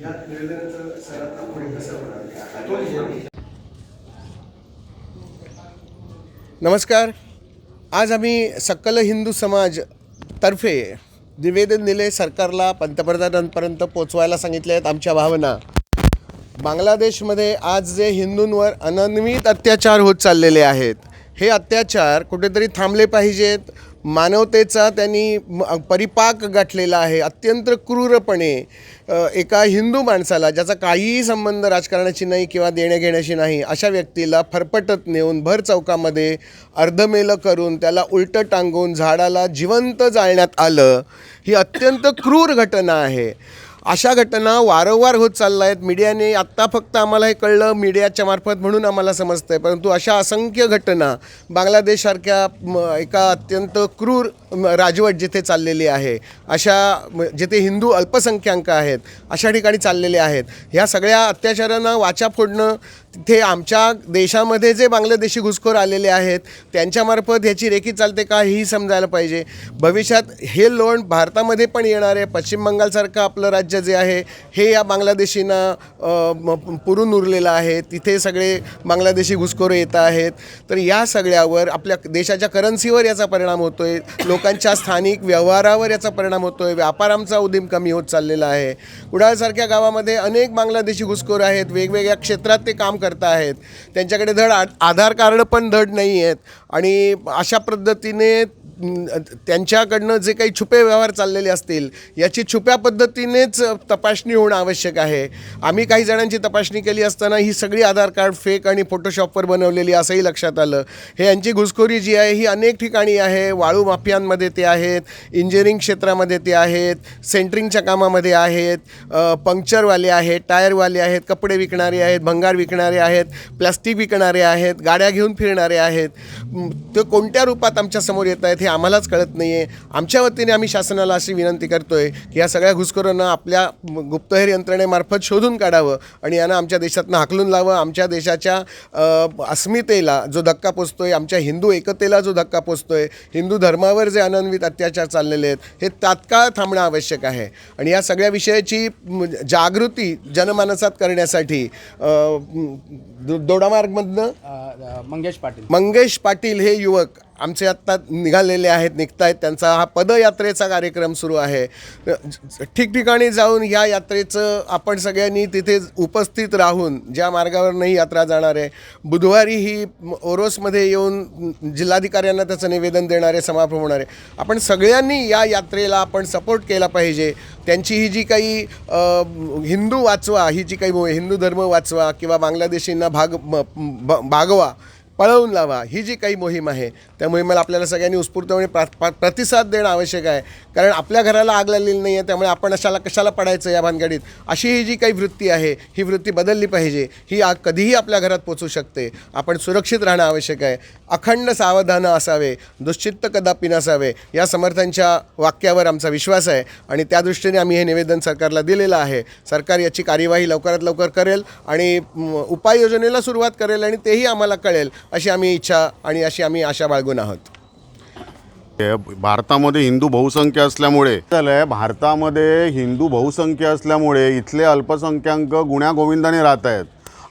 या सरांना पुढे कसं नमस्कार. आज आम्ही सकल हिंदू समाज तर्फे निवेदन दिले सरकारला पंतप्रधानांपर्यंत पोचवायला सांगितले आहेत आमच्या भावना. बांगलादेशमध्ये आज जे हिंदूंवर अनन्वित अत्याचार होत चाललेले आहेत हे अत्याचार कुठेतरी थांबले पाहिजेत. मानवतेचा त्यांनी परिपाक गाठलेला आहे अत्यंत क्रूरपणे एका हिंदू माणसाला ज्याचा काहीही संबंध राजकारणाशी नाही किंवा देण्याघेण्याशी नाही अशा व्यक्तीला फरफटत नेऊन भर चौकामध्ये अर्धमेलं करून त्याला उलटं टांगून झाडाला जिवंत जाळण्यात आलं ही अत्यंत क्रूर घटना आहे. अशा घटना वारंवार होत चालल्या आहेत मीडियाने आत्ता फक्त आम्हाला हे कळलं मीडियाच्या मार्फत म्हणून आम्हाला समजतं आहे परंतु अशा असंख्य घटना बांगलादेशसारख्या एका अत्यंत क्रूर राजवट जिथे चाललेली आहे अशा जिथे हिंदू अल्पसंख्याक आहेत अशा ठिकाणी चाललेले आहेत. ह्या सगळ्या अत्याचारांना वाचा फोडणं तिथे आमच्या देशामध्ये जे बांगलादेशी घुसखोर आलेले आहेत त्यांच्यामार्फत ह्याची रेखी चालते का ही समजायला पाहिजे. भविष्यात हे लोन भारतामध्ये पण येणार आहे. पश्चिम बंगालसारखं आपलं राज्य जे आहे हे या बांगलादेशींना पुरून उरलेलं आहे. तिथे सगळे बांगलादेशी घुसखोर येत आहेत. तर या सगळ्यावर आपल्या देशाच्या करन्सीवर याचा परिणाम होतो आहे लोकांच्या स्थानिक व्यवहारावर याचा परिणाम होतो आहे व्यापारांचा उदीम कमी होत चाललेला आहे. कुडाळसारख्या गावामध्ये अनेक बांगलादेशी घुसखोर आहेत. वेगवेगळ्या क्षेत्रात ते काम करत आहेत त्यांच्याकडे धड आ- आधार कार्ड पण धड नाही आहेत आणि अशा पद्धतीने त्यांच्याकडनं जे काही छुपे व्यवहार चाललेले असतील याची छुप्या पद्धतीनेच तपासणी होणं आवश्यक आहे. आम्ही काही जणांची तपासणी केली असताना ही सगळी आधार कार्ड फेक आणि फोटोशॉपवर बनवलेली असंही लक्षात आलं. हे यांची घुसखोरी जी आहे ही अनेक ठिकाणी आहे. वाळू माफियांमध्ये ते आहेत इंजिनिअरिंग क्षेत्रामध्ये ते आहेत सेंटरिंगच्या कामामध्ये आहेत पंक्चरवाले आहेत टायरवाले आहेत कपडे विकणारे आहेत भंगार विकणारे आहेत प्लॅस्टिक विकणारे आहेत गाड्या घेऊन फिरणारे आहेत. ते कोणत्या रूपात आमच्यासमोर येत आहेत हे आम्हालाच कळत नाही आहे आमच्या वतीने आम्ही शासनाला अशी विनंती करतोय की या सगळ्या घुसखोरांना आपल्या गुप्तहेर यंत्रणेमार्फत शोधून काढावं आणि यांना आमच्या देशातनं हाकलून लावं आमच्या देशाच्या अस्मितेला जो धक्का पोचतोय आमच्या हिंदू एकतेला जो धक्का पोचतोय हिंदू धर्मावर जे अनन्वित अत्याचार चाललेले आहेत हे तात्काळ थांबणं आवश्यक आहे. आणि या सगळ्या विषयाची जागृती जनमानसात करण्यासाठी दोडामार्गमधनं मंगेश पाटील. मंगेश पाटील हे युवक आमचे आत्ता निघालेले आहेत निघतायत. त्यांचा हा पदयात्रेचा कार्यक्रम सुरू आहे. ठिकठिकाणी जाऊन ह्या यात्रेचं आपण सगळ्यांनी तिथे उपस्थित राहून ज्या मार्गावरनं ही यात्रा जाणार आहे बुधवारी ही ओरोसमध्ये येऊन जिल्हाधिकाऱ्यांना त्याचं निवेदन देणारे समारोप होणार आहे. आपण सगळ्यांनी या यात्रेला आपण सपोर्ट केला पाहिजे. त्यांची ही जी काही हिंदू वाचवा ही जी काही हिंदू धर्म वाचवा किंवा बांगलादेशींना भाग म- ब- भागवा पळवून लावा. ही जी काही मोहीम आहे त्या मोहिमेला आपल्याला सगळ्यांनी उत्स्फूर्तपणे प्रा प्रतिसाद देणं आवश्यक आहे. कारण आपल्या घराला आग लागलेली नाही आहे त्यामुळे आपण अशाला कशाला पडायचं या भानगडीत? अशी ही जी काही वृत्ती आहे ही वृत्ती बदलली पाहिजे. ही आग कधीही आपल्या घरात पोचू शकते. आपण सुरक्षित राहणं आवश्यक आहे. अखंड सावधानं असावे दुश्चित्त कदापि नसावे या समर्थांच्या वाक्यावर आमचा विश्वास आहे. आणि त्या दृष्टीने आम्ही हे निवेदन सरकारला दिलेलं आहे. सरकार याची कार्यवाही लवकरात लवकर करेल आणि उपाययोजनेला सुरुवात करेल आणि तेही आम्हाला कळेल. अशी आम्ही इच्छा आणि अशी आम्ही आशा बाळगून आहोत. भारतामध्ये हिंदू बहुसंख्य असल्यामुळे झालंय भारतामध्ये हिंदू बहुसंख्य असल्यामुळे इथले अल्पसंख्याक गुण्यागोविंदाने राहत आहेत.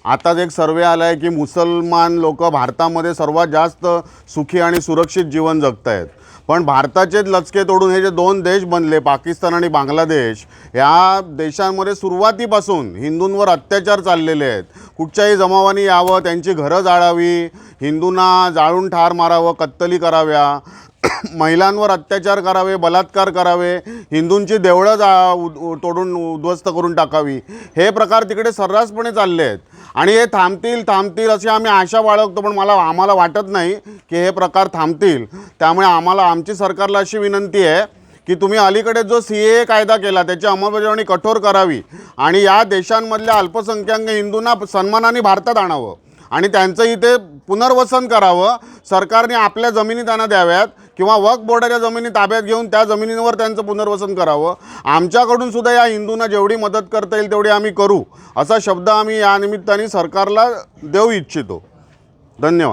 आताच एक सर्वे आला आहे की मुसलमान लोक भारतामध्ये सर्वात जास्त सुखी आणि सुरक्षित जीवन जगत आहेत पण भारताचेच लचके तोडून हे जे दोन देश बनले पाकिस्तान आणि बांगलादेश या देशांमध्ये सुरुवातीपासून हिंदूंवर अत्याचार चाललेले आहेत. कुठच्याही जमावानी यावं त्यांची घरं जाळावी हिंदूंना जाळून ठार मारावं कत्तली कराव्या. महिलांवर अत्याचार करावे बलात्कार करावे हिंदूंची देवळं जा उद- उ- तोडून उद्ध्वस्त करून टाकावी हे प्रकार तिकडे सर्रासपणे चालले आहेत. आणि हे थांबतील थांबतील अशी आम्ही आशा बाळगतो पण मला आम्हाला वाटत नाही की हे प्रकार थांबतील. त्यामुळे आम्हाला आमची सरकारला अशी विनंती आहे की तुम्ही अलीकडे जो सी ए कायदा केला त्याची अंमलबजावणी कठोर करावी आणि या देशांमधल्या अल्पसंख्याक हिंदूंना सन्मानाने भारतात आणावं. आणि त्यांचं इथे पुनर्वसन करावं. सरकारने आपल्या जमिनी त्यांना द्याव्यात किंवा वक्फ बोर्डाच्या जमिनी ताब्यात घेऊन त्या जमिनींवर त्यांचं पुनर्वसन करावं. आमच्याकडून सुद्धा या हिंदूंना जेवढी मदत करता येईल तेवढी आम्ही करू. असा शब्द आम्ही या निमित्ताने सरकारला देऊ इच्छितो. धन्यवाद.